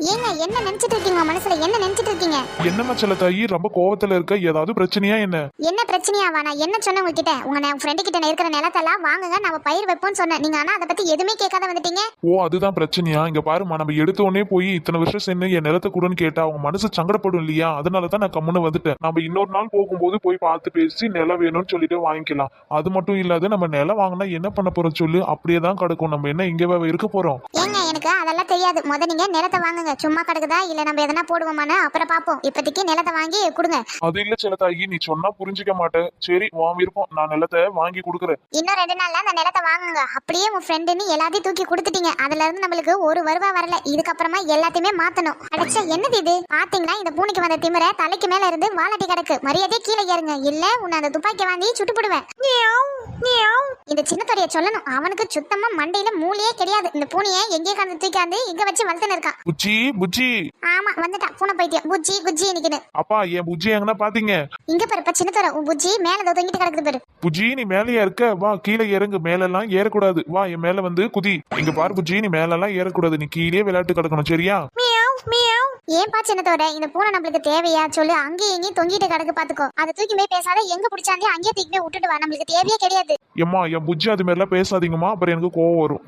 ஏங்க என்ன நினைச்சிட்டு இருக்கீங்க? மனசுல என்ன நினைச்சிட்டு இருக்கீங்க? என்னம்மா செல்ல தாயி ரொம்ப கோவத்துல இருக்க ஏதாவது பிரச்சனையா என்ன? என்ன பிரச்சனையாவா? நான் என்ன சொன்னேன் உங்ககிட்ட? உங்க ஃப்ரெண்டு கிட்ட நான் இருக்கிற நிலத்தெல்லாம் வாங்குங்க நம்ம பயிர் வைப்போம்னு சொன்னேன். நீங்க ஆனா அதை பத்தி எதுவுமே கேட்காத வந்துட்டீங்க. ஓ அதுதான் பிரச்சனையா? இங்க பாருமா நம்ம எடுத்த உடனே போய் இத்தனை வருஷம் சென்று என் நிலத்தை கூடன்னு கேட்டா அவங்க மனசு சங்கடப்படும் இல்லையா? அதனால தான் நான் கம்முன்னு வந்துட்டேன். நம்ம இன்னொரு நாள் போகும்போது போய் பார்த்து பேசி நிலம் வேணும்னு சொல்லிட்டு வாங்கிக்கலாம். அது மட்டும் இல்லாத நம்ம நிலம் வாங்கினா என்ன பண்ண போறோம் சொல்லு? அப்படியே தான் கிடக்கும். நம்ம என்ன இங்கவா இருக்க போறோம்? ஏங்க எனக்கு அதெல்லாம் தெரியாது. முத நீங்க நிலத்தை வாங்குங்க. சும்மா கிடக்குதா? இல்ல நம்ம எதனா போடுவோமான்னு அப்புறம் பாப்போம் இப்போதைக்கு நிலத்தை வாங்கி கொடுங்க. அது இல்ல செல்ல தாயி நீ சொன்னா புரிஞ்சுக்க மாட்டேன். சரி வா விருப்பம். நான் நிலத்தை வாங்கி கொடுக்குறேன். இன்னும் ரெண்டு நாள்ல அந்த நிலத்தை வாங்குங்க. அப்படியே உன் ஃப்ரெண்டுன்னு எல்லாத்தையும் தூக்கி கொடுத்துட்டீங்க. அதுல இருந்து நம்மளுக்கு ஒரு வருவா வரல. இதுக்கப்புறமா எல்லாத்தையுமே மாத்தணும். அடைச்சா என்னது இது? பாத்தீங்களா? இந்த பூனைக்கு வந்த திமிர தலைக்கு மேல இருந்து வாலாட்டி கிடக்கு. மரியாதையே கீழே ஏறுங்க. இல்ல உன்னை அந்த துப்பாக்கி வாங்கி சுட்டுப்பிடுவேன் மியாவ், மியாவ். இந்த சின்ன தொடைய சொல்லணும். அவனுக்கு சுத்தமா மண்டையில மூளையே கிடையாது. இந்த பூனையை எங்கே கண்டு தூக்காந்து இங்க வச்சு வளர்த்துன்னு இருக்கான். புச்சி புச்சி. ஆமா வந்துட்டான். பூனை பைத்தியம் புஜ்ஜி குஜ்ஜி நிக்குது. அப்பா என் புஜ்ஜி எங்கன்னா பாத்தீங்க? இங்க பாரு இப்ப சின்ன தொரை உன் புஜ்ஜி மேல ஏதோ தொங்கிட்டு கிடக்குது பாரு. புஜி நீ மேலேயா இருக்க? வா கீழே இறங்கு. மேலெல்லாம் ஏறக்கூடாது. வா என் மேல வந்து குதி. இங்க பாரு புஜி நீ மேலெல்லாம் ஏறக்கூடாது. நீ கீழே விளையாட்டு கிடக்கணும் சரியா? மியாவ் மியாவ். ஏன்பா சின்னத்தோட இந்த பூனை நம்மளுக்கு தேவையா? சொல்லு அங்கேயும் இங்கேயும் தொங்கிட்டு கிடக்கு பாத்துக்கோ. அதை தூக்கி போய் பேசாத எங்க பிடிச்சாந்தே அங்கேயே தூக்கி போய் விட்டுட்டு வா. நம்மளுக்கு தேவையே கிடையாது. எம்மா என் புஜ்ஜி அது மாதிரிலாம் பேசாதீங்கம்மா. அப்புறம் எனக்கு கோவம் வரும்.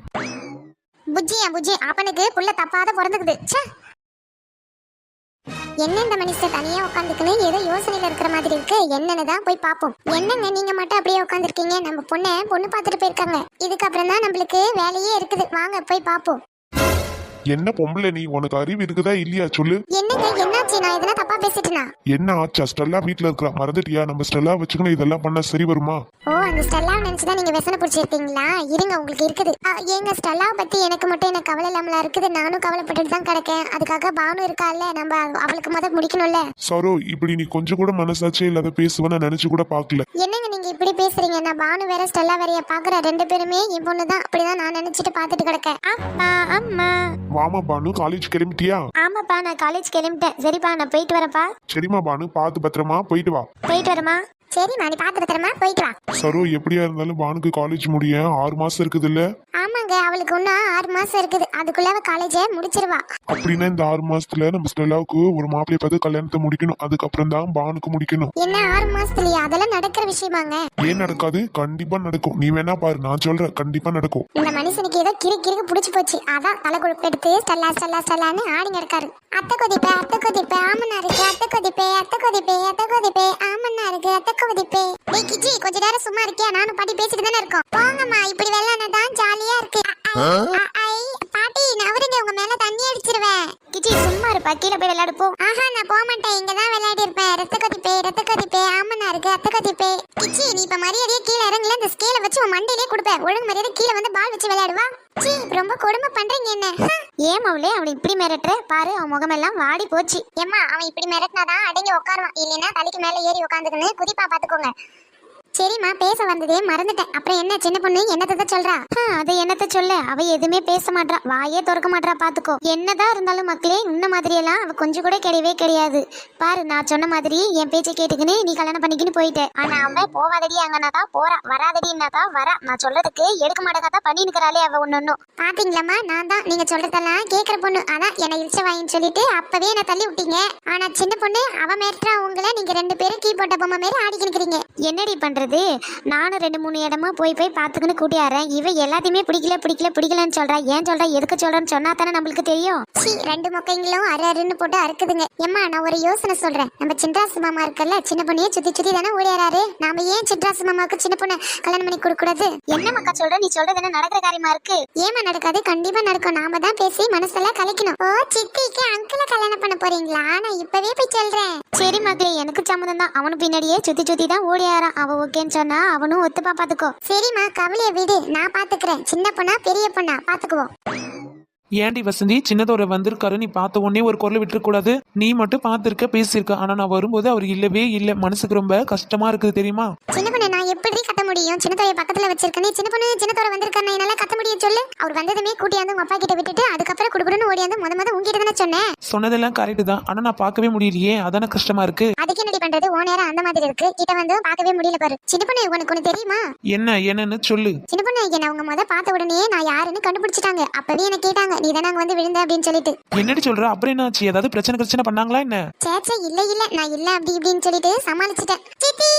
புஜ்ஜி என் புஜ்ஜி? அப்பனுக்கு புள்ள தப்பாத பிறந்துக்குது. ச்சே! என்ன இந்த மனுஷன் தனியா உட்காந்துக்குன்னு ஏதோ யோசனையில இருக்கிற மாதிரி இருக்கு. என்னன்னு தான் போய் பார்ப்போம் என்னங்க நீங்க மட்டும் அப்படியே உட்காந்துருக்கீங்க நம்ம பொண்ணை பொண்ணு பார்த்துட்டு போயிருக்காங்க. இதுக்கப்புறம் தான் நம்மளுக்கு வேலையே இருக்குது. வாங்க போய் பார்ப்போம் என்ன பொம்பளை நீ? உனக்கு அறிவு இருக்குதா இல்லையா? சொல்லு. என்னங்க என்னாச்சு? நான் எதனா தப்பா பேசிட்டேனா? என்ன ஆச்சா? ஸ்டெல்லா வீட்ல இருக்கிறா மறந்துட்டியா? நம்ம ஸ்டெல்லா வச்சுக்கணும் இதெல்லாம் பண்ணா சரி வருமா? ஓ அந்த ஸ்டெல்லா நினைச்சுதான் நீங்க விசன பிடிச்சிருக்கீங்களா இருங்க உங்களுக்கு இருக்குது. ஆ, ஏங்க ஸ்டெல்லாவை பத்தி எனக்கு மட்டும் எனக்கு கவலை இல்லாமலா இருக்குது? நானும் கவலைப்பட்டுட்டு தான் கிடக்கேன். அதுக்காக பானு இருக்கால்ல நம்ம அவளுக்கு முத முடிக்கணும்ல? சரோ இப்படி நீ கொஞ்சம் கூட மனசாட்சியே இல்லாத பேசுவேன்னு நான் நினைச்சு கூட பார்க்கல என்னங்க நீங்க இப்படி பேசுறீங்க? நான் பானு வேற ஸ்டெல்லா வேறைய பாக்குற ரெண்டு பேருமே என் பொண்ணு தான். அப்படிதான் நான் நினைச்சிட்டு பாத்துட்டு கிடக்கேன். அம்மா அம்மா. வாமா பானு காலேஜ் கிளம்பிட்டியா? ஆமாப்பா நான் காலேஜ் கிளம்பிட்டேன். சரிப்பா நான் போயிட்டு வரேன்ப்பா. சரிம்மா பானு பார்த்து பத்திரமா போயிட்டு வா. போயிட்டு வரமா சரிம்மா நீ பாத்து பத்திரமா போயிட்டு வா. சரோ எப்படியா இருந்தாலும் பானுக்கு காலேஜ் முடிய ஆறு மாசம் இருக்குது இல்ல ஆமாங்க அவளுக்கு இன்னும் ஆறு மாசம் இருக்குது. அதுக்குள்ள அவ காலேஜை முடிச்சிருவா. அப்படின்னா இந்த ஆறு மாசத்துல நம்ம ஸ்டெல்லாவுக்கு ஒரு மாப்பிளைய பார்த்து கல்யாணத்தை முடிக்கணும். அதுக்கப்புறம் தான் பானுக்கு முடிக்கணும். என்ன ஆறு மாசத்துலயா? அதெல்லாம் நடக்கிற விஷயமாங்க. ஏன் நடக்காது? கண்டிப்பா நடக்கும். நீ வேணா பாரு நான் சொல்றேன். கண்டிப்பா நடக்கும். இந்த மனுஷனுக்கு ஏதோ கிறு கிறுக்கு புடிச்சு போச்சு. அதான் தலை கொழுப்பு எடுத்து ஸ்டெல்லா ஸ்டெல்லா ஸ்டெல்லான்னு ஆடிங்க இருக்காரு. அத்தை கொதிப்பே அத்தை கொதிப்பே ஆமனா இருக்கு. அத்தை கொதிப்பே அத்தை கொதிப்பே அத்தை கொதிப்பே ஆமனா இருக்கு. அத்தை கொதிப்பே. டேய் கிச்சி கொஞ்ச நேரம் சும்மா இருக்கியா? நானும் பாட்டி பேசிட்டு தானே இருக்கோம். போங்கம்மா இப்படி வெள்ளான தான் ஜாலியா இருக்கு. பாட்டி நவருங்க உங்க மேல தண்ணி அடிச்சிருவேன். கிச்சி சும்மா இருப்பா கீழே போய் விளையாடு போ. ஆஹா நான் போக மாட்டேன் இங்க தான் விளையாடி இருப்பேன் ரத்த கதிப்பே ரத்த கதிப்பே ஆமனா இருக்கு கிச்சி நீ இப்ப மரியாதையே கீழே இறங்கல இந்த ஸ்கேல வச்சு உன் மண்டையிலே கொடுப்பேன் ஒழுங்கு மரியாதை கீழே வந்து பால் வச்சு விளையாடுவா. சீ ரொம்ப கொடுமை பண்றீங்க என்ன? ஏன் அவளே அவன் இப்படி மிரட்டுற? பாரு அவன் முகமெல்லாம் வாடி போச்சு. ஏம்மா அவன் இப்படி மிரட்டினாதான் அடங்கி உட்காருவான். இல்லைன்னா தலைக்கு மேல ஏறி உட்காந்துக்கன்னு குதிப்பா பாத்துக்கோங்க. சரிம்மா பேச வந்ததே மறந்துட்டேன். அப்புறம் என்ன சின்ன பொண்ணு என்னத்தை சொல்றா? அது என்னத்த சொல்ல? அவ எதுவுமே பேச மாட்றா. வாயே திறக்க மாட்றா பாத்துக்கோ. என்னதான் இருந்தாலும் மக்களே இந்த மாதிரி எல்லாம் அவ கொஞ்சம் கூட கிடையவே கிடையாது. பாரு நான் சொன்ன மாதிரி என் பேச்சை கேட்டுக்கின்னு நீ கல்யாணம் பண்ணிக்கின்னு போயிட்ட. ஆனா அவ போவாதடி அங்கனாதான் போறா. வராதடின்னாதான் வரா. நான் சொல்றதுக்கு எடுக்க மாட்டேங்காதான் பண்ணி நிக்கிறாளே அவ ஒன்னு ஒன்னும் பாத்தீங்களாம்மா? நான் தான் நீங்க சொல்றதெல்லாம் கேக்குற பொண்ணு. அதான் என்னை இழிச்ச வாயின்னு சொல்லிட்டு அப்பவே என்ன தள்ளி விட்டீங்க. ஆனா சின்ன பொண்ணு அவ மேட்ரா உங்களை நீங்க ரெண்டு பேரும் கீ போட்ட பொம்மை மாரி ஆடிக்கி நிக்கிறீங்க என்னடி பண்றது? நானும் ரெண்டு மூணு இடமா போய் போய் பாத்துக்கின்னு கூட்டியாரேன். இவ எல்லாத்தையுமே பிடிக்கல பிடிக்கல பிடிக்கலன்னு சொல்றா. ஏன் சொல்றா? எதுக்கு சொல்றேன்னு சொன்னா தானே நம்மளுக்கு தெரியும். சீ ரெண்டு மொக்கைங்களும் அரை அருன்னு போட்டு அறுக்குதுங்க. ஏம்மா நான் ஒரு யோசனை சொல்றேன். நம்ம சின்ராசு மாமா இருக்கல்ல சின்ன பொண்ணையே சுத்தி சுத்தி தானே ஓடியாராரு? நாம ஏன் சின்ராசு மாமாவுக்கு சின்ன பொண்ணை கல்யாணம் பண்ணி கொடுக்க கூடாது என்ன மக்கா சொல்ற? நீ சொல்றது என்ன நடக்கிற காரியமா இருக்கு? ஏமா நடக்காது? கண்டிப்பா நடக்கும். நாம தான் பேசி மனசெல்லாம் கலைக்கணும். ஓ சித்திக்கு அங்கிள கல்யாணம் பண்ண போறீங்களா? நான் இப்பவே போய் சொல்றேன். சரி மக்களே எனக்கு சம்மதம் தான். அவனு பின்னாடியே சுத்தி சுத்தி தான் ஓடியாரான். அவ ஓகேன்னு சொன்னா அவனும் ஒத்துப்பா பாத்துக்கோ. சரிம்மா கவலைய விடு. நான் பாத்துக்கிறேன். சின்ன பொண்ணா பெரிய பொண்ணா? பாத்துக்குவோம். ஏன்டி வசந்தி சின்னதோர வந்திருக்காரு. நீ பார்த்த உடனே ஒரு குரல் விட்டுறக்கூடாது நீ மட்டும் பார்த்திருக்க பேசியிருக்க. ஆனா நான் வரும்போது அவர் இல்லவே இல்லை. மனசுக்கு ரொம்ப கஷ்டமா இருக்குது தெரியுமா? சின்ன பொண்ணு நான் எப்படி கத்த முடியும்? சின்ன தொகையை பக்கத்துல வச்சிருக்கேன். சின்ன பொண்ணு சின்ன தொகை வந்திருக்காரு என்னால கத்த முடியும் சொல்லு. அவர் வந்ததுமே கூட்டியாந்து உங்க அப்பா கிட்ட விட்டுட்டு அதுக்கப்புறம் குடுக்குறன்னு ஓடியாந்து முத முத உங்ககிட்ட தானே சொன்னேன். சொன்னதெல்லாம் கரெக்டு தான். ஆனா நான் பார்க்கவே முடியலையே. அதானே கஷ்டமா இருக்கு? பண்றது ஓ நேரம் அந்த மாதிரி இருக்கு. கிட்ட வந்து பார்க்கவே முடியல பாரு. சின்ன பொண்ணு உனக்கு ஒண்ணு தெரியுமா? என்ன என்னன்னு சொல்லு. சின்ன பொண்ணு என்ன அவங்க முத பார்த்த உடனே நான் யாருன்னு கண்டுபிடிச்சிட்டாங்க. அப்பவே என்ன கேட்டாங்க நீ தானே அங்க வந்து விழுந்த? அப்படின்னு சொல்லிட்டு. என்னடி சொல்ற? அப்புறம் என்னாச்சு? ஏதாவது பிரச்சனை பிரச்சனை பண்ணாங்களா என்ன? சேச்சே இல்ல இல்ல நான் இல்ல அப்படி இப்படின்னு சொல்லிட்டு சமாளிச்சிட்டேன். சித்தி!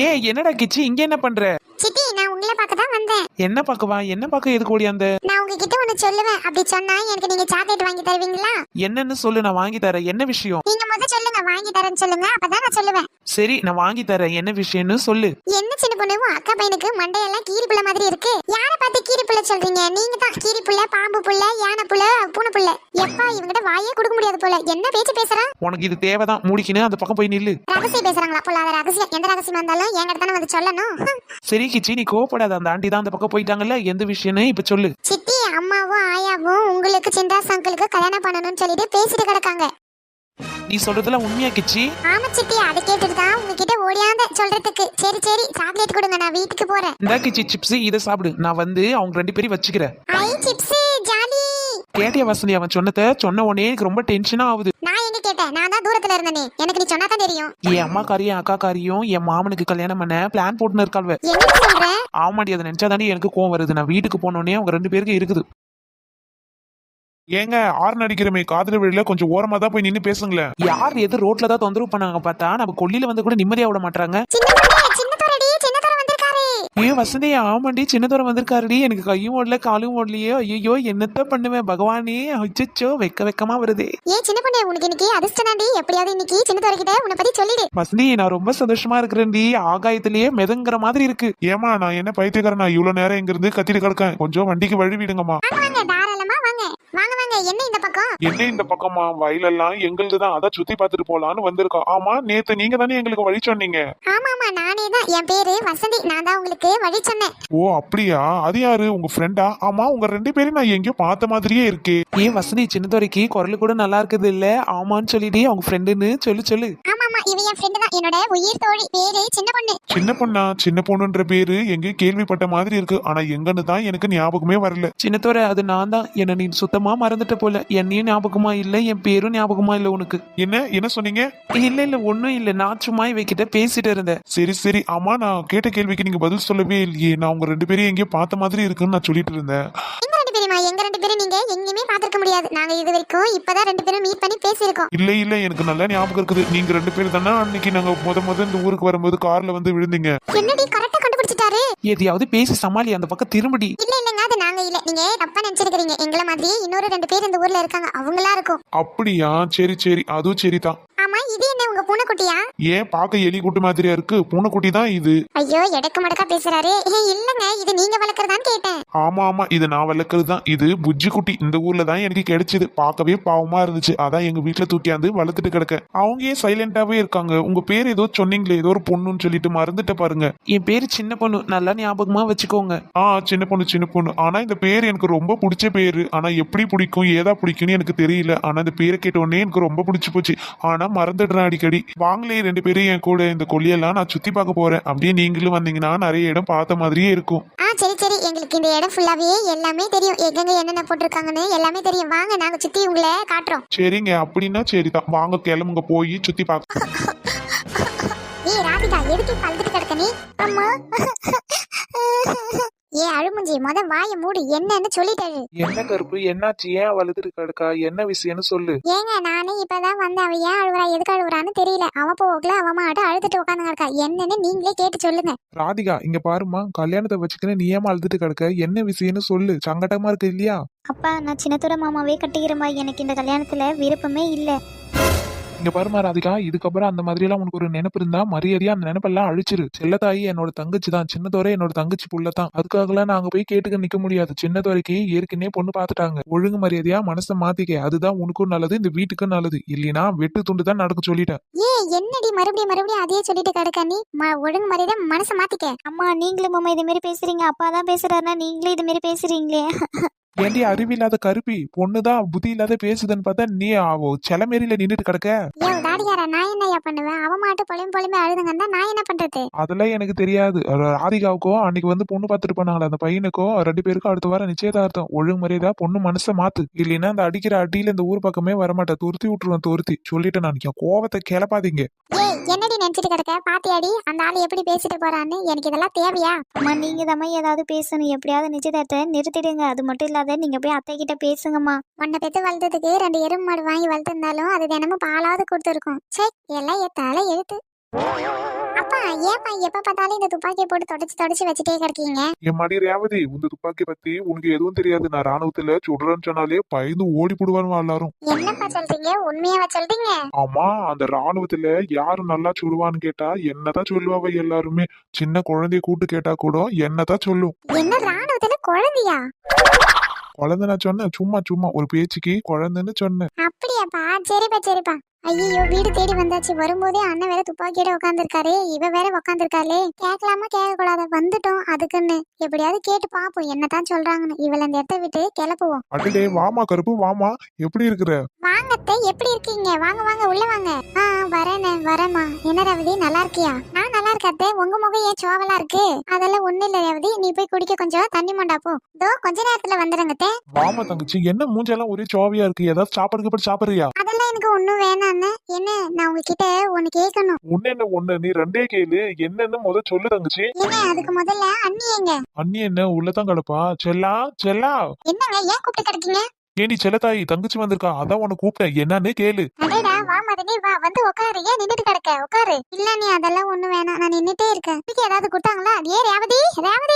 ஏ என்னடா கிச்சி? இங்க என்ன பண்ற? சித்தி நான் உங்களை பார்க்க தான் வந்தேன். என்ன பார்க்கவா? என்ன பார்க்க எதுக்கு ஓடி அந்த நான் உங்ககிட்ட ஒண்ணு சொல்லுவேன். அப்படி சொன்னா எனக்கு நீங்க சாக்லேட் வாங்கி தருவீங்களா? என்னன்னு சொல்லு நான் வாங்கி தரேன். என்ன விஷயம்? நீங்க முத சொல்லுங்க. வாங்கி தரேன்னு சொல்லுங்க. அப்பதான் நான் சொல்லுவேன். சரி நான் வாங்கி தரேன். என்ன விஷயம்னு சொல்லு. என்ன சின்ன பொண்ணு? உன் அக்கா பையனுக்கு மண்டையெல்லாம் புள்ள மாதிரி இருக்கு. யார பார்த்து கீரி புள்ள சொல்றீங்க? நீங்க தான் கீரி புள்ள பாம்பு புள்ள யானை புள்ள பூனை புள்ள எப்பா இவங்கிட்ட வாயே கொடுக்க முடியாது போல. என்ன பேச்சு பேசுறான் உனக்கு இது தேவைதான். முடிக்கணும் அந்த பக்கம் போய் நில்லு. ரகசியம் பேசுறாங்களா பொல்லாத ரகசியம். எந்த ரகசியமா இருந்தாலும் என்கிட்ட தானே வந்து சொல்லணும். சரி கிச்சி நீ கோவப்படாத. அந்த ஆண்டி தான் அந்த பக்கம் போயிட்டாங்கல்ல. எந்த விஷயம்னு இப்ப சொல்லு. சித்தி அம்மாவும் ஆயாவும் உங்களுக்கு சின்ராஸ் அங்கிளுக்கு கல்யாணம் பண்ணணும்னு சொல்லிட்டு பேசிட்டு கிடக்காங்க. நீ சொல்றதுல உண்மையா கிச்சி? ஆமா சித்தி. அதை கேட்டுட்டு தான் ஓடியாந்த சொல்றதுக்கு. சரி சரி சாக்லேட் கொடுங்க நான் வீட்டுக்கு போறேன். இந்த கிச்சி சிப்ஸ் இதை சாப்பிடு. நான் வந்து அவங்க ரெண்டு பேரும் வச்சுக்கிறேன். ஐ சிப்ஸ் ஜாலி. கேட்டியா வசந்தி அவன் சொன்னதை சொன்ன உடனே எனக்கு ரொம்ப டென்ஷனா ஆகுது. நான் எங்க கேட்டேன்? நான் தான் தூரத்துல இருந்தனே. எனக்கு நீ சொன்னா தான் தெரியும். என் அம்மாக்காரியும் அக்காக்காரியும் என் மாமனுக்கு கல்யாணம் பண்ண பிளான் போட்டுன்னு இருக்காள்வ. என்ன சொல்ற? ஆமாடி அதை நினைச்சாதாண்டி எனக்கு கோவம் வருது. நான் வீட்டுக்கு போனோடனே அவங்க ரெண்டு பேருக்கு இருக்குது. ஏங்க ஆறு அடிக்கிறமே காதல வெளியில கொஞ்சம் ஓரமா தான் போய் நின்னு பேசுங்களேன். யார் எது ரோட்ல தான் தொந்தரவு பண்ணாங்க பார்த்தா நம்ம கொல்லியில வந்து கூட நிம்மதியா விட மாட்டாங்க ஏ வசந்தி ஆமாண்டி சின்னதூரம் வந்திருக்காருடி. எனக்கு கையும் ஓடல காலும் ஓடலையோ. ஐயோ என்னத்த பண்ணுவேன் பகவானே. அச்சச்சோ வெக்க வெக்கமா வருதே. ஏ சின்ன பொண்ணு உனக்கு இன்னைக்கு அதிர்ஷ்டம் தாண்டி எப்படியாவது இன்னைக்கு சின்ன தோரகிட்ட உன்னை பத்தி சொல்லிடு. வசந்தி நான் ரொம்ப சந்தோஷமா இருக்கிறேன்டி. ஆகாயத்திலேயே மிதங்குற மாதிரி இருக்கு. ஏமா நான் என்ன பைத்தியக்காரன்? நான் இவ்வளவு நேரம் இங்க இருந்து கத்திட்டு கிடக்கேன். கொஞ்சம் வண்டிக்கு வழி விடுங்கம்மா. என்ன இந்த பக்கம்? என்ன இந்த பக்கமா? வயலெல்லாம் எங்களுது தான் அதான் சுத்தி பார்த்துட்டு போலான்னு வந்திருக்கோம். ஆமா நேத்து நீங்க தானே எங்களுக்கு வழி சொன்னீங்க? ஆமா ஆமா நானே தான். என் பேரு வசந்தி. நான் தான் உங்களுக்கு வழி சொன்னேன். ஓ அப்படியா? அது யாரு? உங்க ஃப்ரெண்டா ஆமா உங்க ரெண்டு பேரும் நான் எங்கேயோ பார்த்த மாதிரியே இருக்கே. ஏ வசந்தி சின்னதுரைக்கு குரல் கூட நல்லா இருக்குது இல்ல ஆமான்னு சொல்லிட்டு அவங்க ஃப்ரெண்டுன்னு சொல்லு சொல்லு. ஆமா ஆமா இவ என் ஃப்ரெண்டு தான். என்னோட உயிர் தோழி பேரு சின்ன பொண்ணு. சின்ன பொண்ணா? சின்ன பொண்ணுன்ற பேரு எங்கேயோ கேள்விப்பட்ட மாதிரி இருக்கு. ஆனா எங்கன்னு தான் எனக்கு ஞாபகமே வரல. சின்னத்தோர அது நான் தான். என்ன நீ சுத்தமா மறந்துட்ட போல. என்னையும் ஞாபகமா இல்ல என் பேரும் ஞாபகமா இல்ல உனக்கு. என்ன? என்ன சொன்னீங்க? இல்ல இல்ல ஒண்ணும் இல்ல. நான் சும்மா இவகிட்ட பேசிட்டு இருந்தேன். சரி சரி. ஆமா நான் கேட்ட கேள்விக்கு நீங்க பதில் சொல்லவே இல்லையே. நான் உங்க ரெண்டு பேரையும் எங்கேயோ பார்த்த மாதிரி இருக்குன்னு நான் சொல்லிட்டு இருந்தேன். பேருமா நீங்க எங்கேயுமே பாத்திருக்க முடியாது. நாங்க இது வரைக்கும் இப்பதான் ரெண்டு பேரும் மீட் பண்ணி பேசியிருக்கோம். இல்ல இல்ல எனக்கு நல்லா ஞாபகம் இருக்குது. நீங்க ரெண்டு பேரும் தானே அன்னைக்கு நாங்க முத முத இந்த ஊருக்கு வரும்போது கார்ல வந்து விழுந்தீங்க. என்னடி கரெக்டா கண்டுபிடிச்சிட்டாரு? எதையாவது பேசி சமாளி அந்த பக்கம் திரும்படி. இல்ல இல்லங்க அது நாங்க இல்ல. நீங்க தப்பா நினைச்சிருக்கீங்க எங்களை மாதிரியே இன்னொரு ரெண்டு பேர் இந்த ஊர்ல இருக்காங்க. அவங்களா இருக்கும். அப்படியா? சரி சரி. அதுவும் சரிதான். உங்க பூனைக்குட்டியா? ஏன் பார்க்க எலி குட்டி மாதிரியா இருக்கு? பூனைக்குட்டி தான் இது. ஐயோ எடக்கு மடக்கா பேசுறாரு. இல்லங்க இது நீங்க வளர்க்கறதான்னு கேட்டேன். ஆமா ஆமா இது நான் வளர்க்கறது தான். இது புஜ்ஜி குட்டி இந்த ஊர்ல தான் எனக்கு கிடைச்சது. பார்க்கவே பாவமா இருந்துச்சு. அதான் எங்க வீட்டுல தூக்கியாந்து வளர்த்துட்டு கிடக்க அவங்க ஏன் சைலண்டாவே இருக்காங்க? உங்க பேர் ஏதோ சொன்னீங்களே ஏதோ ஒரு பொண்ணுன்னு சொல்லிட்டு மறந்துட்ட பாருங்க. என் பேரு சின்ன பொண்ணு. நல்லா ஞாபகமா வச்சுக்கோங்க. ஆ சின்ன பொண்ணு சின்ன பொண்ணு. ஆனா இந்த பேர் எனக்கு ரொம்ப பிடிச்ச பேரு. ஆனா எப்படி பிடிக்கும் ஏதா பிடிக்கும்னு எனக்கு தெரியல. ஆனா இந்த பேரை கேட்ட உடனே எனக்கு ரொம்ப பிடிச்சு போச்சு. ஆனா மறந்துடுறேன் அடிக்கடி. வாங்களே ரெண்டு பேரும் என் கூட இந்த கொல்லியெல்லாம் நான் சுத்தி பார்க்க போறேன். அப்படியே நீங்களும் வந்தீங்கன்னா நிறைய இடம் பார்த்த மாதிரியே இருக்கும். ஆ சரி சரி. எங்களுக்கு இந்த இடம் ஃபுல்லாவே எல்லாமே தெரியும். எங்கெங்க என்னென்ன போட்டிருக்காங்கன்னு எல்லாமே தெரியும். வாங்க நாங்க சுத்தி உங்களை காட்டுறோம். சரிங்க. அப்படின்னா சரிதான். வாங்க கிளம்புங்க. போய் சுத்தி பார்க்க. ஏய் ராதிகா எதுக்கு பழுதுட்டு கிடக்க நீ? அம்மா. ஏ அழுமுஞ்சி முத வாய மூடு என்னன்னு சொல்லிட்டாரு என்ன கருப்பு? என்னாச்சு? ஏன் வலுதுட்டு கிடக்கா? என்ன விஷயம்னு சொல்லு. ஏங்க நானே இப்பதான் வந்து அவ ஏன் அழுகுறா எதுக்கு அழுகுறான்னு தெரியல. அவ போகல அவ மாட்ட அழுதுட்டு உட்காந்து இருக்கா என்னன்னு நீங்களே கேட்டு சொல்லுங்க. ராதிகா இங்க பாருமா கல்யாணத்தை வச்சுக்கின்னு நீ ஏமா அழுதுட்டு கிடக்க? என்ன விஷயம்னு சொல்லு. சங்கடமா இருக்கு இல்லையா? அப்பா நான் சின்னத்தோட மாமாவே கட்டிக்கிறேன்பா எனக்கு இந்த கல்யாணத்துல விருப்பமே இல்லை. இங்க பாருமா ராதிகா இதுக்கப்புறம் அந்த மாதிரி எல்லாம் உனக்கு ஒரு நினைப்பு இருந்தா மரியாதையா அந்த நினைப்பெல்லாம் அழிச்சிரு. செல்லத்தாயி என்னோட தங்கச்சி தான். சின்னதோரை என்னோட தங்கச்சி புள்ள தான். அதுக்காகலாம் நாங்க போய் கேட்டுக்க நிக்க முடியாது. சின்னதோரைக்கு ஏற்கனவே பொண்ணு பார்த்துட்டாங்க ஒழுங்கு மரியாதையா மனசை மாத்திக்க. அதுதான் உனக்கும் நல்லது இந்த வீட்டுக்கும் நல்லது. இல்லைனா வெட்டு துண்டு தான் நடக்க சொல்லிட்டேன். ஏ என்னடி மறுபடியும் மறுபடியும் அதே சொல்லிட்டு கிடக்க? நீ ஒழுங்கு மரியாதை மனசை மாத்திக்க. அம்மா நீங்களும் மாமா இது மாதிரி பேசுறீங்க. அப்பா தான் பேசுறாருன்னா நீங்களே இது மாதிரி பேசுறீங்களே. ஏண்டி அறிவில்லாத கருப்பி பொண்ணுதான் புத்தி இல்லாத பேசுதுன்னு பார்த்தா நீ அவ செலமேரியில நின்னுட்டு கிடக்க. ஏ தாடிகாரா நான் என்னய்யா பண்ணுவேன்? அவ மாட்டு பொலியும் பொலியுமே அழுதுங்கன்னா நான் என்ன பண்றது? அதெல்லாம் எனக்கு தெரியாது. ராதிகாவுக்கும் அன்னைக்கு வந்து பொண்ணு பார்த்துட்டு போனாங்களே அந்த பையனுக்கும் ரெண்டு பேருக்கும் அடுத்த வாரம் நிச்சயதார்த்தம். ஒழுங்கு மரியாதை பொண்ணு மனசை மாத்து. இல்லைன்னா அந்த அடிக்கிற அடியில இந்த ஊர் பக்கமே வரமாட்டேன். துருத்தி விட்டுருவேன் துருத்தி. சொல்லிட்டு நான் கோவத்தை கிளப்பாதீங்க. ஏய் என்னடி நினைச்சிட்டு கிடக்க. பாத்தியாடி அந்த ஆளு எப்படி பேசிட்டு போறான்னு? எனக்கு இதெல்லாம் தேவையா? அம்மா நீங்க தாம்மா ஏதாவது பேசணும். எப்படியாவது நிச்சயதார்த்தத்தை நிறுத்திடுங்க. அது மட்டும் இல்லாத நீங்க போய் அத்தை கிட்ட பேசுங்கம்மா. உன்னை பெத்து வளர்த்ததுக்கு ரெண்டு எறும்பு மாடு வாங்கி வளர்த்துருந்தாலும் அது தினமும் பாலாவது கொடுத்துருக்கும். சே எல்லாம் என் தலை எழுத்து அப்பா ஏப்பா எப்ப பார்த்தாலும் இந்த துப்பாக்கியை போட்டு தொடச்சு தொடச்சு வச்சுட்டே கிடக்கீங்க? என் மடி ரேவதி உந்த துப்பாக்கி பத்தி உனக்கு எதுவும் தெரியாது. நான் ராணுவத்துல சுடுறேன்னு சொன்னாலே பயந்து ஓடி போடுவான்னு எல்லாரும். என்னப்பா சொல்றீங்க? உண்மையாவா சொல்றீங்க? ஆமா அந்த ராணுவத்துல யாரு நல்லா சுடுவான்னு கேட்டா என்னதான் சொல்லுவாவ எல்லாருமே. சின்ன குழந்தைய கூட்டு கேட்டா கூட என்னதான் சொல்லும். என்ன ராணுவத்துல குழந்தையா? குழந்தை நான் சொன்னேன் சும்மா சும்மா ஒரு பேச்சுக்கு குழந்தைன்னு சொன்னேன். அப்படியாப்பா சரிப்பா சரிப்பா. ஐயோ வீடு தேடி வந்தாச்சு. வரும்போதே அண்ணன் வேற துப்பாக்கியோட உட்காந்துருக்காரு இவ வேற உட்காந்துருக்காளே கேட்கலாமா கேட்க கூடாத வந்துட்டோம் அதுக்குன்னு. எப்படியாவது கேட்டு பாப்போம் என்னதான் சொல்றாங்கன்னு. இவள இந்த இடத்த விட்டு கிளப்புவோம். அடலே வாமா கருப்பு வாமா. எப்படி இருக்கிற? வாங்கத்தை எப்படி இருக்கீங்க? வாங்க வாங்க உள்ள வாங்க. ஆ வரேனே வரேம்மா. என்ன ரவதி நல்லா இருக்கியா? நான் நல்லா இருக்கத்தே உங்க முகம் ஏன் சோவலா இருக்கு? அதெல்லாம் ஒண்ணு இல்ல ரவதி. நீ போய் குடிக்க கொஞ்சம் தண்ணி மண்டா போ. இதோ கொஞ்ச நேரத்துல வந்துடுங்கத்தே வாமா தங்கச்சி. என்ன மூஞ்செல்லாம் ஒரே சோவியா இருக்கு. ஏதாவது சாப்பாடு சாப்பிடுறியா? வேணாம் அண்ணன். என்ன? நான் உங்ககிட்ட ஒண்ணு கேட்கணும் ஒண்ணு என்ன ஒண்ணு? நீ ரெண்டே கேளு. என்னன்னு முத சொல்லு தங்கச்சி. என்ன? அதுக்கு முதல்ல அண்ணி எங்க? அண்ணி என்ன? உள்ளதான் கிடப்பா. செல்லா? செல்லா? என்னங்க? ஏன் கூப்பிட்டு கிடக்கீங்க? ஏண்டி செல்லத்தாயி? தங்கச்சி வந்திருக்கா. அதான் உன்னை கூப்பிட்டேன். என்னன்னு கேளு. அடேடா வா மதனி வா. வந்து உட்காரு ஏன் நின்னுட்டு கிடக்க? உட்காரு இல்ல நீ அதெல்லாம் ஒண்ணு வேணாம். நான் நின்னுட்டே இருக்கேன். இதுக்கு ஏதாவது கொடுத்தாங்களா? ஏ ரேவதி ரேவதி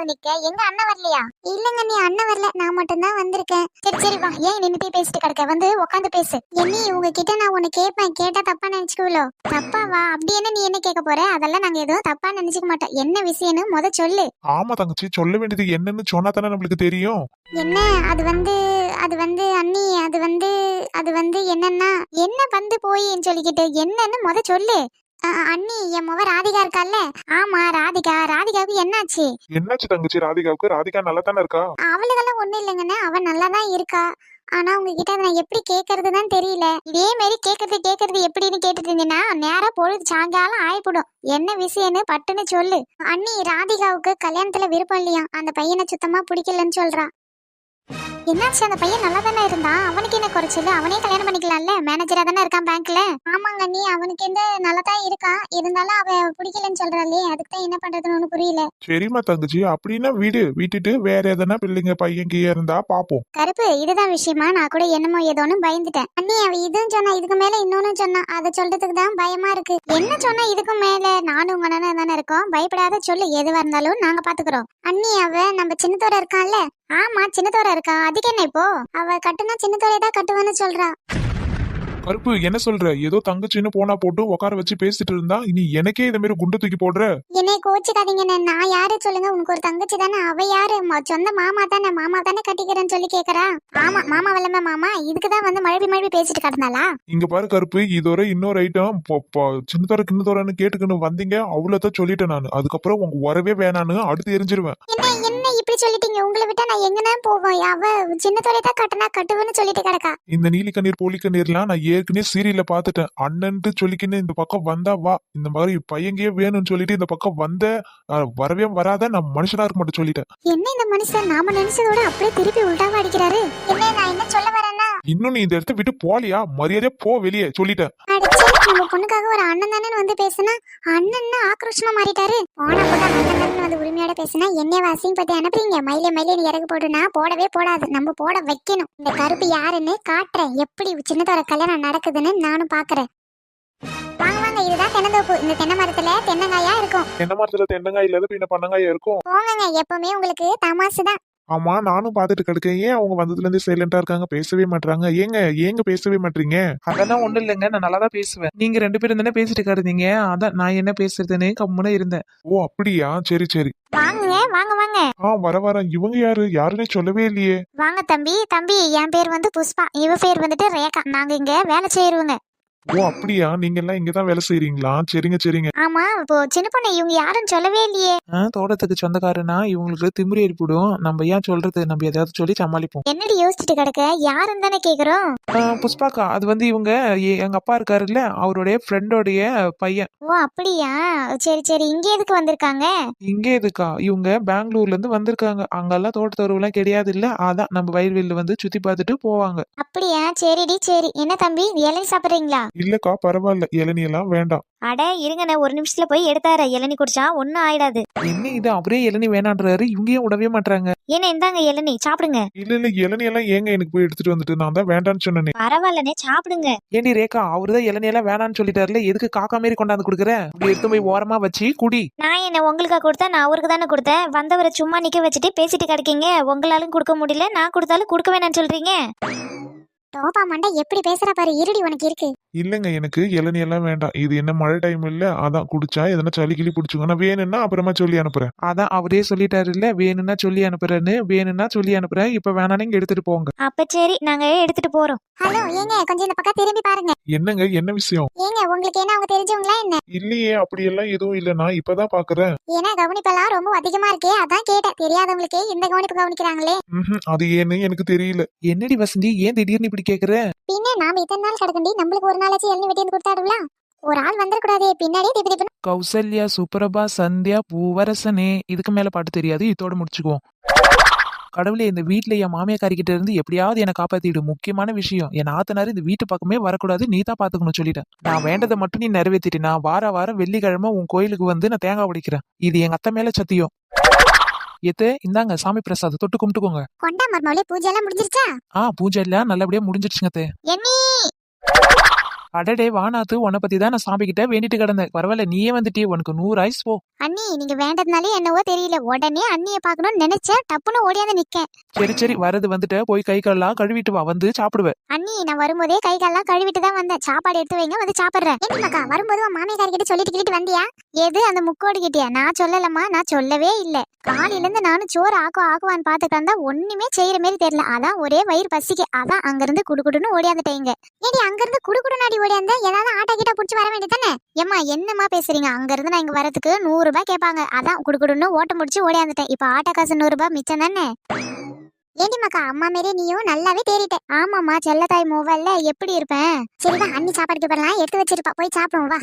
வந்து நிக்க. எங்க அண்ணன் வரலையா? இல்லங்க நீ அண்ணன் வரல. நான் மட்டும் தான் வந்திருக்கேன். சரி சரி வா. ஏன் நின்னுட்டே பேசிட்டு கிடக்க? வந்து உட்காந்து பேசு. என்னி உங்ககிட்ட நான் ஒண்ணு கேட்பேன். கேட்டா தப்பா நினைச்சுக்குவலோ தப்பாவா அப்படி என்ன நீ என்ன கேட்க போற? அதெல்லாம் நாங்க எதுவும் தப்பா நினைச்சுக்க மாட்டோம். என்ன விஷயம்னு முத சொல்லு. ஆமா தங்கச்சி சொல்ல வேண்டியது என்னன்னு சொன்னா தானே நம்மளுக்கு தெரியும். என்ன? அது வந்து அது வந்து அண்ணி அது வந்து அது வந்து என்னன்னா என்ன வந்து போயின்னு சொல்லிக்கிட்டு என்னன்னு முத சொல்லு. அண்ணி என் முக ராதிகா இருக்கால்ல? ஆமா ராதிகா. ராதிகாவுக்கு என்னாச்சு? என்னாச்சு தங்கச்சி? ராதிகாவுக்கு? ராதிகா நல்லா தானே இருக்கா? அவளுக்கெல்லாம் ஒண்ணும் இல்லைங்கண்ணே. அவ நல்லா தான் இருக்கா. ஆனா உங்ககிட்ட நான் எப்படி கேக்குறது தான் தெரியல. இதே மாதிரி கேக்குறது கேக்குறது எப்படின்னு கேட்டுட்டு இருந்தீங்கன்னா நேரா பொழுது சாயங்காலம் ஆயிப்படும். என்ன விஷயம்னு பட்டுன்னு சொல்லு. அண்ணி ராதிகாவுக்கு கல்யாணத்துல விருப்பம் இல்லையா அந்த பையனை சுத்தமா பிடிக்கலன்னு சொல்றா. என்னாச்சு? அந்த பையன் நல்லா தானே இருந்தான்? அவனுக்கு என்ன குறைச்சல்? அவனே கல்யாணம் பண்ணிக்கலாம்ல? மேனேஜரா தானே இருக்கான் பேங்க்ல ஆமாங்க நீ அவனுக்கு எந்த நல்லா தான் இருக்கான். இருந்தாலும் அவன் பிடிக்கலன்னு சொல்றாளே. அதுக்கு தான் என்ன பண்றதுன்னு ஒண்ணு புரியல. சரிம்மா தங்கச்சி அப்படின்னா வீடு விட்டுட்டு வேற எதனா பிள்ளைங்க பையன் கீழ இருந்தா பாப்போம். கருப்பு இதுதான் விஷயமா? நான் கூட என்னமோ ஏதோன்னு பயந்துட்டேன். அண்ணி அவ இதுவும் சொன்னா இதுக்கு மேல இன்னொன்னு சொன்னா அதை சொல்றதுக்கு தான் பயமா இருக்கு. என்ன சொன்னா இதுக்கு மேல? நானும் உங்க அண்ணனும் தானே இருக்கோம். பயப்படாத சொல்லு எதுவா இருந்தாலும் நாங்க பாத்துக்கிறோம். அண்ணி அவ நம்ம சின்னத்தோர இருக்கான்ல? ஆமா சின்னத்தோர இருக்கா? அதுக்கு என்ன இப்போ? அவ கட்டுனா சின்னத்தோரை தான் கட்டுவேன்னு சொல்றா. கருப்பு என்ன சொல்ற? ஏதோ தங்கச்சின்னு போனா போட்டு உட்கார வச்சு பேசிட்டு இருந்தா இனி எனக்கே இந்த மாதிரி குண்டு தூக்கி போடுற? என்னை கோச்சுக்காதீங்கண்ணே நான் யாரு சொல்லுங்க? உனக்கு ஒரு தங்கச்சி தானே அவ யாரு? சொந்த மாமா தானே மாமா தானே கட்டிக்கிறேன்னு சொல்லி கேக்குறா. ஆமா மாமா வல்லம மாமா இதுக்குதான் வந்து மழை மழை பேசிட்டு கிடந்தாளா? இங்க பாரு கருப்பு இதோட இன்னொரு ஐட்டம் சின்னதோர கிண்ணதோரன்னு கேட்டுக்கன்னு வந்தீங்க அவ்வளவுதான் சொல்லிட்டேன் நான். அதுக்கப்புறம் உங்க வரவே வேணான்னு அடுத்து எரிஞ்சிருவேன். இப்படி சொல்லிட்டீங்க. உங்களை விட்டா நான் எங்கனா போவேன்? அவ சின்ன தொலை தான் கட்டினா கட்டுவேன்னு சொல்லிட்டு கிடக்கா. இந்த நீலி கண்ணீர் போலி கண்ணீர்லாம் நான் ஏற்கனவே சீரியல்ல பாத்துட்டேன் அண்ணன்ட்டு சொல்லிக்கின்னு இந்த பக்கம் வந்தா வா. இந்த மாதிரி பையங்கே வேணும்னு சொல்லிட்டு இந்த பக்கம் வந்த வரவே வராத நான் மனுஷனா இருக்க மட்டும் சொல்லிட்டேன். என்ன இந்த மனுஷன்? நாம நினைச்சதோட அப்படியே திருப்பி உல்டாவா அடிக்கிறாரு. என்ன நான் என்ன சொல்ல வரேன்னா இன்னும் நீ இந்த இடத்த விட்டு போலியா? மரியாதையா போ வெளியே சொல்லிட்டேன். நம்ம பொண்ணுக்காக ஒரு அண்ணன் தானே வந்து பேசுனா அண்ணன் ஆக்ரோஷமா மாறிட்டாரு. போனா போட்டா அண்ணன் வந்து உரிமையோட பேசுனா என்ன வாசியும் பத்தி அனுப்புறீங்க. மயிலே மயிலே நீ இறகு போடுனா போடவே போடாது. நம்ம போட வைக்கணும். இந்த கருப்பு யாருன்னு காட்டுறேன். எப்படி சின்னதோட கல்யாணம் நடக்குதுன்னு நானும் பாக்குறேன். வாங்க வாங்க இதுதான் தென்னந்தோப்பு. இந்த தென்னை மரத்துல தென்னங்காயா இருக்கும். என்ன மரத்துல தென்னங்காய் இல்லாத பின்ன பண்ணங்காய் இருக்கும்? போங்கங்க எப்பவுமே உங்களுக்கு தமாசு தான். ஆமா நானும் பாத்துட்டு கிடக்கேன். ஏன் அவங்க வந்ததுல இருந்து சைலண்டா இருக்காங்க? பேசவே மாட்டாங்க ஏங்க ஏங்க பேசவே மாட்டீங்க அதெல்லாம் ஒண்ணும் இல்லைங்க. நான் நல்லா தான் பேசுவேன். நீங்க ரெண்டு பேரும் தானே பேசிட்டு கிடந்தீங்க? அதான் நான் என்ன பேசுறதுன்னு கம்முன்னு இருந்தேன். ஓ அப்படியா? சரி சரி. வாங்குங்க வாங்க வாங்க. ஆ வர வர. இவங்க யாரு? யாருன்னே சொல்லவே இல்லையே. வாங்க தம்பி. தம்பி என் பேர் வந்து புஷ்பா. இவ பேர் வந்துட்டு ரேகா. நாங்க இங்க வேலை செய்யறவங்க ஓ அப்படியா? நீங்க எல்லாம் இங்கதான் வேலை செய்றீங்களா? சரிங்க சரிங்க. ஆமா இப்போ சின்ன பொண்ணு இவங்க யாருன்னு சொல்லவே இல்லையே. தோட்டத்துக்கு சொந்தக்காரனா? இவங்களுக்கு திமிரி ஏற்படும். நம்ம ஏன் சொல்றது? நம்ம எதையாவது சொல்லி சமாளிப்போம். என்னடி யோசிச்சுட்டு கிடக்க? யாருன்னு தானே கேக்குறோம். புஷ்பாக்கா அது வந்து இவங்க எ- எங்க அப்பா இருக்காருல்ல அவருடைய ஃப்ரெண்டோடைய பையன். ஓ அப்படியா? சரி சரி. இங்க எதுக்கு வந்திருக்காங்க? இங்கே எதுக்கா? இவங்க பெங்களூர்ல இருந்து வந்திருக்காங்க. அங்கெல்லாம் தோட்டத்தொருவெல்லாம் கிடையாது இல்ல அதான் நம்ம வயல்வெளியில வந்து சுத்தி பார்த்துட்டு போவாங்க. அப்படியா? சரிடி சரி. என்ன தம்பி? இளநீ சாப்பிடுறீங்களா? இல்லக்கா பரவாயில்ல. இளநீ எல்லாம் வேண்டாம். அட இருங்கண்ணே ஒரு நிமிஷத்துல போய் எடுத்தார. இளநீ குடிச்சா ஒன்னும் ஆயிடாது. என்ன இது? அவரே இளநீ வேணான்றாரு. இவங்க ஏன் விடவே மாட்டாங்க ஏன்னா இந்தாங்க இளநீ. சாப்பிடுங்க. இல்ல இல்ல இளநீ எல்லாம் ஏங்க எனக்கு போய் எடுத்துட்டு வந்துட்டு? நான் தான் வேண்டாம்னு சொன்னேனே. பரவாயில்லண்ணே சாப்பிடுங்க. ஏண்டி ரேகா அவருதான் இளநீ எல்லாம் வேணான்னு சொல்லிட்டாருல. எதுக்கு காக்கா மாரி கொண்டாந்து கொடுக்குற? இப்படி எடுத்து போய் ஓரமா வச்சு குடி. நான் என்ன உங்களுக்கா கொடுத்தேன்? நான் அவருக்கு தானே கொடுத்தேன். வந்தவரை சும்மா நிக்க வச்சுட்டு பேசிட்டு கிடைக்கீங்க. உங்களாலும் கொடுக்க முடியல. நான் கொடுத்தாலும் கொடுக்க வேணாம்னு சொல்றீங்க? டோபா மண்டை எப்படி பேசுற பாரு இருடி உனக்கு இருக்கு. இல்லங்க எனக்கு இளநீ எல்லாம் வேண்டாம். இது என்ன மழை டைம் இல்ல அதான் குடிச்சா எதனா சளி கிளி பிடிச்சுங்க நான் வேணும்னா அப்புறமா சொல்லி அனுப்புறேன். அதான் அவரே சொல்லிட்டாரு இல்ல வேணும்னா சொல்லி அனுப்புறேன்னு வேணும்னா சொல்லி அனுப்புறேன். இப்ப வேணானு இங்க எடுத்துட்டு போங்க. அப்ப சரி நாங்க எடுத்துட்டு போறோம். ஹலோ ஏங்க கொஞ்சம் இந்த பக்கம் திரும்பி பாருங்க. என்னங்க என்ன விஷயம்? ஏங்க உங்களுக்கு என்ன அவங்க தெரிஞ்சவங்களா என்ன? இல்லையே அப்படியெல்லாம் எதுவும் இல்ல நான் இப்பதான் பாக்குறேன். ஏன்னா கவனிப்பெல்லாம் ரொம்ப அதிகமா இருக்கே அதான் கேட்டேன். தெரியாதவங்களுக்கு இந்த கவனிப்பு கவனிக்கிறாங்களே. ம்ஹும், அது ஏன்னு எனக்கு தெரியல. என்னடி வசந்தி ஏன் திடீர்னு இப்படி கேக்குற? பின்ன நாம இத்தனை நாள் கிடக்கண்டி நம்மளுக்கு ஒரு நாளாச்சும் எழுநி வெட்டி வந்து கொடுத்தாடுங்களா ஒரு ஆள் வந்துடக்கூடாதே பின்னாடியே திப்பி திப்பு கௌசல்யா சுப்ரபா சந்தியா பூவரசனே இதுக்கு மேல பாட்டு தெரியாது இதோட முடிச்சுக்குவோம். கடவுளே இந்த வீட்ல என் மாமியாக்காரிக்கிட்ட இருந்து எப்படியாவது என்னை காப்பாத்திடு. முக்கியமான விஷயம் என் ஆத்தனார் இந்த வீட்டு பக்கமே வரக்கூடாது நீ தான் பாத்துக்கணும் சொல்லிட்டேன். நான் வேண்டதை மட்டும் நீ நிறைவேற்றிட்டு நான் வார வாரம் வெள்ளிக்கிழமை உன் கோயிலுக்கு வந்து நான் தேங்காய் உடைக்கிறேன். இது எங்க அத்தை மேல சத்தியம். எத்து இந்தாங்க சாமி பிரசாத் தொட்டு கும்பிட்டுக்கோங்க. கொண்டா மர்மவளே பூஜை எல்லாம் முடிஞ்சிருச்சா? ஆ பூஜை எல்லாம் நல்லபடியா முடிஞ்சிடுச்சுங்க அத்தை. அடடே வானாத்து உன்னை பத்தி தான் நான் சாமி கிட்ட வேண்டிட்டு கிடந்தேன். பரவாயில்ல நீயே வந்துட்டியே உனக்கு நூறு ஆயுஸ் போ. அண்ணி நீங்க வேண்டதுனாலே என்னவோ தெரியல. உடனே அண்ணிய பாக்கணும்னு நினைச்சேன். டப்புன்னு ஓடியாந்து நிக்கேன். சரி சரி வரது வந்துட்டு. போய் கை கால்லாம் கழுவிட்டு வா. வந்து சாப்பிடுவேன். அண்ணி நான் வரும்போதே கை கால்லாம் கழுவிட்டு தான் வந்தேன். சாப்பாடு எடுத்து வைங்க வந்து சாப்பிடுறேன். என்ன மக்கா வரும்போது உன் மாமியார் கிட்ட சொல்லிட்டு கிட்ட வந்தியா? எது அந்த முக்கோடு கிட்டியா? நான் சொல்லலம்மா நான் சொல்லவே இல்ல. காலையில இருந்து நானும் சோறு ஆக்குவா ஆக்குவான்னு இருந்தா ஒண்ணுமே செய்யற மாதிரி தெரியல. அதான் ஒரே வயிறு பசிக்கு. அதான் அங்க இருந்து குடுகுடுன்னு ஓடியாந்துட்டேங்க ஏடி அங்க இருந்து குடுகுடுனாடி ஓடியாந்து ஏதாவது ஆட்டோ கிட்ட பிடிச்சி வர வேண்டியதானே ஏம்மா என்னம்மா பேசுறீங்க? அங்க இருந்து நான் இங்க வரதுக்கு நூறு ரூபாய் கேட்பாங்க. அதான் குடுக்குடுன்னு ஓட்ட முடிச்சு ஓடியாந்துட்டேன் இப்ப ஆட்டோ காசு நூறு ரூபாய் மிச்சம் தானே? ஏண்டிமாக்கா அம்மா மாரி நீயும் நல்லாவே தேறிட்ட. ஆமாம்மா செல்லத்தாய் மூவல்ல எப்படி இருப்பேன்? சரிதான் அண்ணி சாப்பாடுக்கு போறலாம். எடுத்து வச்சிருப்பா. போய் சாப்பிடுவோம் வா.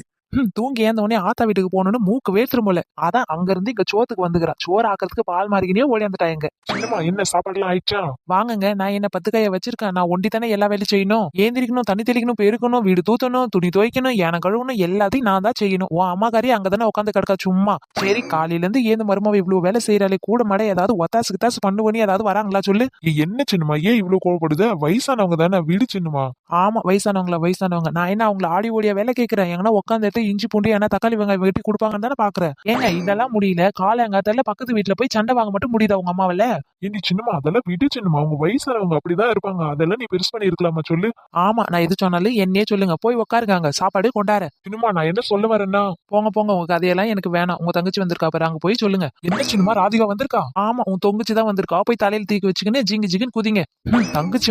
தூங்கி ஏந்த உடனே ஆத்தா வீட்டுக்கு போகணும்னு மூக்கு வேத்துருமோல அதான் அங்க இருந்து இங்க சோத்துக்கு வந்துக்கிறா. சோறு ஆக்கிறதுக்கு பால் மாறிக்கினே ஓடியாந்துட்டாங்க சின்னம்மா என்ன சாப்பாடுலாம் ஆயிடுச்சா? வாங்குங்க நான் என்ன பத்து கைய வச்சிருக்கேன். நான் ஒண்டி தானே எல்லா வேலையும் செய்யணும். ஏந்திரிக்கணும் தண்ணி தெளிக்கணும் பெருக்கணும் வீடு தூத்தணும் துணி துவைக்கணும் ஏன கழுவணும் எல்லாத்தையும் நான் தான் செய்யணும். உன் அம்மாக்காரி அங்கதானே உட்காந்து கிடக்கா சும்மா. சரி காலையில இருந்து ஏந்து மருமாவை இவ்வளவு வேலை செய்யறாளே கூட மாட ஏதாவது ஒத்தாசு கித்தாசு பண்ணு பண்ணி ஏதாவது வராங்களா சொல்லு. என்ன சின்னம்மா ஏன் இவ்வளவு கோவப்படுது? வயசானவங்க தானே விடு சின்னம்மா. ஆமா வயசானவங்கள வயசானவங்க. நான் என்ன அவங்கள ஆடி ஓடியா வேலை கேட்கறேன் எங்கன்னா உட்காந்துட்டு இஞ்சி பூண்டு ஏன்னா தக்காளி வெங்காயம் வெட்டி கொடுப்பாங்கன்னு தானே பாக்குறேன் ஏங்க இதெல்லாம் முடியல. காலங்காத்தால பக்கத்து வீட்டுல போய் சண்டை வாங்க மட்டும் முடியுதா உங்க அம்மாவில? ஏண்டி சின்னம்மா அதெல்லாம் விடு சின்னம்மா. அவங்க வயசானவங்க அப்படிதான் இருப்பாங்க. அதெல்லாம் நீ பெருசு பண்ணி இருக்கலாமா சொல்லு. ஆமா நான் எது சொன்னாலும் என்னையே சொல்லுங்க. போய் உட்காருங்க சாப்பாடு கொண்டார. சின்னம்மா நான் என்ன சொல்ல வரேன்னா? போங்க போங்க. உங்க கதையெல்லாம் எனக்கு வேணாம். உங்க தங்கச்சி வந்திருக்கா பாரு அங்க போய் சொல்லுங்க. என்ன சின்னம்மா ராதிகா வந்திருக்கா? ஆமா உன் தொங்குச்சி தான் வந்திருக்கா. போய் தலையில தூக்கி வச்சுக்கின்னு ஜிங்கு ஜிங்குன்னு குதிங்க.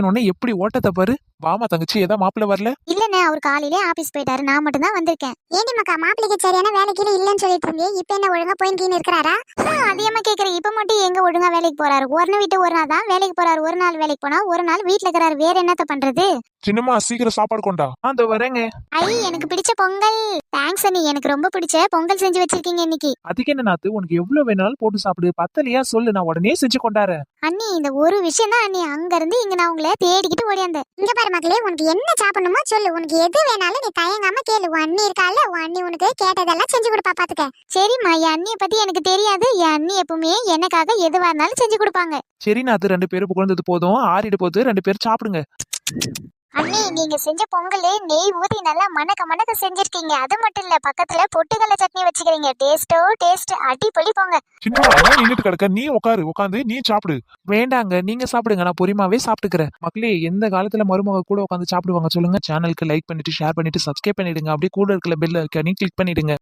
உடனே எப்படி ஓட்டத்தை பாரு. வாமா தங்கச்சி ஏதா மாப்பிள்ள வரல? இல்லண்ணே அவர் காலையிலே ஆபீஸ் போயிட்டாரு. நான் மட்டும் தான் வந்திருக்கேன். ஏண்டி மக்கா மாப்பிளைக்கு சரியான வேலைக்கு இல்லைன்னு சொல்லிட்டு இருந்தே இப்ப என்ன ஒழுங்கா போயின்னு இருக்கிறாரா? அதிகமா கேக்குறேன். இப்ப மட்டும் எங்க ஒழுங்கா வேலைக்கு போறாரு? ஒரு நாள் விட்டு ஒரு நாள் தான் வேலைக்கு போறாரு. ஒரு நாள் வேலைக்கு போனா ஒரு நாள் வீட்டுல இருக்கிறாரு. வேற என்னத்த பண்றது? சின்னம்மா சீக்கிரம் சாப்பாடு கொண்டா. அந்த வரேங்க. ஐ எனக்கு பிடிச்ச பொங்கல். தேங்க்ஸ் அண்ணி. எனக்கு ரொம்ப பிடிச்ச பொங்கல் செஞ்சு வச்சிருக்கீங்க இன்னைக்கு. அதுக்கு என்ன நாத்து? உனக்கு எவ்வளவு வேணாலும் போட்டு சாப்பிடு. பத்தலையா? சொல்லு. நான் உடனே செஞ்சு கொண்டாரேன் அண்ணி இந்த ஒரு விஷயம் தான் அண்ணி. அங்க இருந்து இங்க நான் உங்களை தேடிக்கிட்டு ஓடியாந்தேன். இங்க பாரு மக்களே உனக்கு என்ன சாப்பிடணுமோ சொல்லு. உனக்கு எது வேணாலும் நீ தயங்காம கேளு. அண்ணி இருக்கால உன் அண்ணி உனக்கு கேட்டதெல்லாம் செஞ்சு கொடுப்பா பாத்துக்க. சரிம்மா என் அண்ணியை பத்தி எனக்கு தெரியாது. என் அண்ணி எப்பவுமே எனக்காக எதுவா இருந்தாலும் செஞ்சு கொடுப்பாங்க. சரி அது ரெண்டு பேரும் புகழ்ந்தது போதும். ஆறிட போது ரெண்டு பேரும் சாப்பிடுங்க. அண்ணி நீங்க செஞ்ச பொங்கலே நெய் ஊத்தி நல்லா மணக்க மணக்க செஞ்சிருக்கீங்க. அது மட்டும் இல்ல பக்கத்துல பொட்டுக்கல்ல சட்னி வச்சுக்கிறீங்க. டேஸ்டோ டேஸ்ட் அடிப்பொலி போங்க. நின்னுட்டு கிடக்க. நீ உட்காரு உட்காந்து நீ சாப்பிடு. வேண்டாங்க நீங்க சாப்பிடுங்க. நான் பொறிமாவே சாப்பிட்டுக்கிறேன். மக்களே எந்த காலத்துல மருமக கூட உட்காந்து சாப்பிடுவாங்க சொல்லுங்க. சேனலுக்கு லைக் பண்ணிட்டு ஷேர் பண்ணிட்டு சப்ஸ்கிரைப் பண்ணிடுங்க. அப்படியே கூட இருக்கிற பெல் ஐக்கானையும் கிளிக் பண்ணிடுங்க.